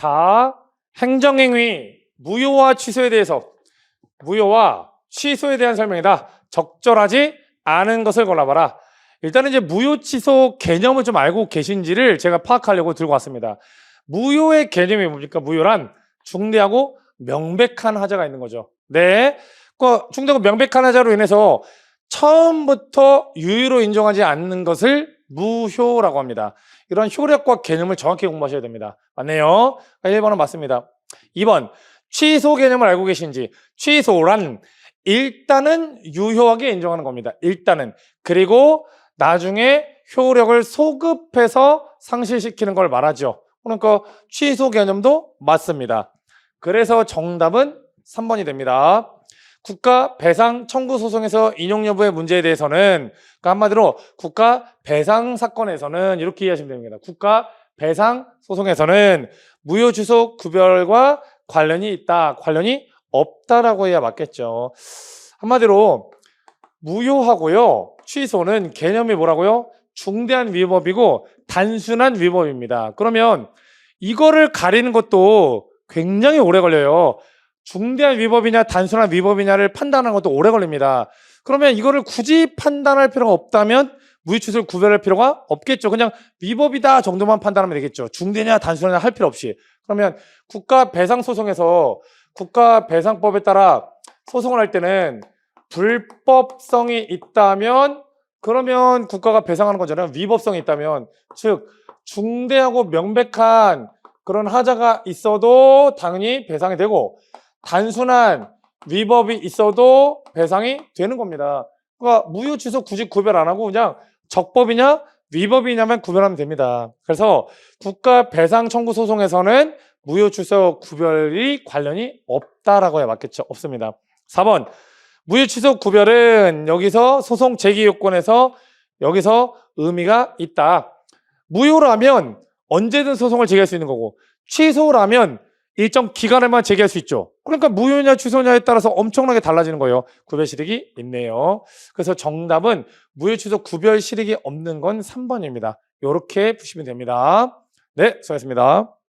자, 행정행위, 무효와 취소에 대해서, 무효와 취소에 대한 설명이다. 적절하지 않은 것을 골라봐라. 일단은 이제 무효 취소 개념을 좀 알고 계신지를 제가 파악하려고 들고 왔습니다. 무효의 개념이 뭡니까? 무효란 중대하고 명백한 하자가 있는 거죠. 네. 그 중대하고 명백한 하자로 인해서 처음부터 유효로 인정하지 않는 것을 무효라고 합니다. 이런 효력과 개념을 정확히 공부하셔야 됩니다. 맞네요. 1번은 맞습니다. 2번, 취소 개념을 알고 계신지. 취소란 일단은 유효하게 인정하는 겁니다. 일단은. 그리고 나중에 효력을 소급해서 상실시키는 걸 말하죠. 그러니까 취소 개념도 맞습니다. 그래서 정답은 3번이 됩니다. 국가 배상 청구 소송에서 인용 여부의 문제에 대해서는 그러니까 한마디로 국가 배상 사건에서는 이렇게 이해하시면 됩니다. 국가 배상 소송에서는 무효 주소 구별과 관련이 있다, 관련이 없다라고 해야 맞겠죠. 한마디로 무효하고요, 취소는 개념이 뭐라고요? 중대한 위법이고 단순한 위법입니다. 그러면 이거를 가리는 것도 굉장히 오래 걸려요. 중대한 위법이냐 단순한 위법이냐를 판단하는 것도 오래 걸립니다. 그러면 이거를 굳이 판단할 필요가 없다면 무효취소를 구별할 필요가 없겠죠. 그냥 위법이다 정도만 판단하면 되겠죠. 중대냐 단순하냐 할 필요 없이. 그러면 국가 배상 소송에서 국가 배상법에 따라 소송을 할 때는 불법성이 있다면 그러면 국가가 배상하는 거잖아요. 위법성이 있다면 즉 중대하고 명백한 그런 하자가 있어도 당연히 배상이 되고 단순한 위법이 있어도 배상이 되는 겁니다. 그러니까 무효 취소 굳이 구별 안 하고 그냥 적법이냐 위법이냐만 구별하면 됩니다. 그래서 국가 배상 청구 소송에서는 무효 취소 구별이 관련이 없다라고 해 맞겠죠? 없습니다. 4번 무효 취소 구별은 여기서 소송 제기 요건에서 여기서 의미가 있다. 무효라면 언제든 소송을 제기할 수 있는 거고 취소라면 일정 기간에만 제기할 수 있죠. 그러니까 무효냐 취소냐에 따라서 엄청나게 달라지는 거예요. 구별 실익이 있네요. 그래서 정답은 무효 취소 구별 실익이 없는 건 3번입니다. 이렇게 푸시면 됩니다. 네, 수고하셨습니다.